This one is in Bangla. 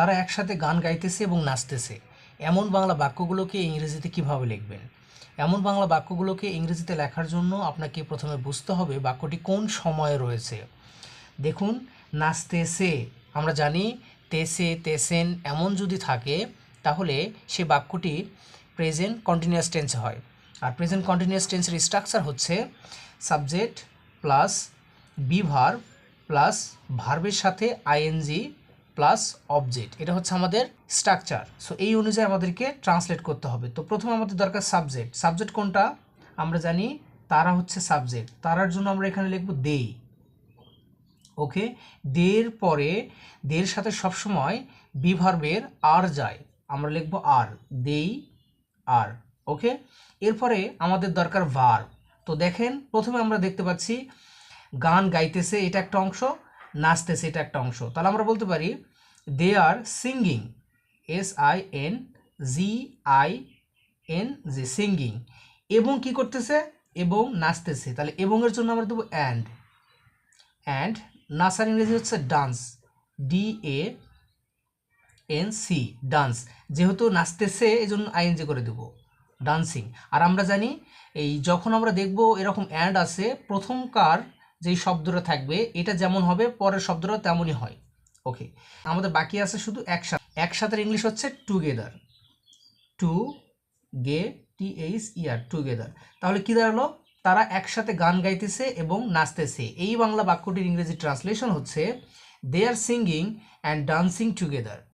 তারা একসাথে গান গাইতেছে এবং নাচতেছে। এমন বাংলা বাক্যগুলোকে ইংরেজিতে কীভাবে লিখবেন? এমন বাংলা বাক্যগুলোকে ইংরেজিতে লেখার জন্য আপনাকে প্রথমে বুঝতে হবে বাক্যটি কোন সময়ে রয়েছে। দেখুন, নাচতেছে, আমরা জানি তেসে তেসেন এমন যদি থাকে, তাহলে সে বাক্যটি প্রেজেন্ট কন্টিনিউয়াস টেন্সে হয়। আর প্রেজেন্ট কন্টিনিউয়াস টেন্সের স্ট্রাকচার হচ্ছে সাবজেক্ট প্লাস বি প্লাস ভার্বের সাথে আইএনজি প্লাস অবজেক্ট এটা হচ্ছে আমাদের স্ট্রাকচার সো এই অনুযায়ী আমাদেরকে ট্রান্সলেট করতে হবে। তো, প্রথমে আমাদের দরকার সাবজেক্ট সাবজেক্ট কোনটা? আমরা জানি তারা হচ্ছে সাবজেক্ট তারার জন্য আমরা এখানে লিখব দেই ওকে দের পরে দের সাথে সবসময় বিভার্বের আর যায়। আমরা লিখব আর দেই আর ওকে এরপরে আমাদের দরকার ভার তো, দেখেন, প্রথমে আমরা দেখতে পাচ্ছি, গান গাইতেছে, এটা একটা অংশ। নাচতেছে এটা একটা অংশ। তাহলে আমরা বলতে পারি they are singing S I N G I N G singing এবং কি করতেছে? এবং নাচতেছে। তাহলে এবং এর জন্য আমরা দেবো অ্যান্ড অ্যান্ড নাচার ইংরেজি হচ্ছে dance D A N C dance যেহেতু নাচতেছে এই জন্য আইএনজি করে দেবো ডান্সিং আর আমরা জানি, এই যখন আমরা দেখব এরকম অ্যান্ড আছে, প্রথমকার যেই শব্দটা থাকবে, এটা যেমন হবে, পরের শব্দটা তেমনই হয়। ওকে আমাদের বাকি আছে শুধু একসাথে। একসাথে ইংলিশ হচ্ছে together to ge T H er together তাহলে কি দাঁড়াল? তারা একসাথে গান গাইতেছে এবং নাচতেছে। এই বাংলা বাক্যটির ইংরেজি ট্রান্সলেশন হচ্ছে they are singing and dancing together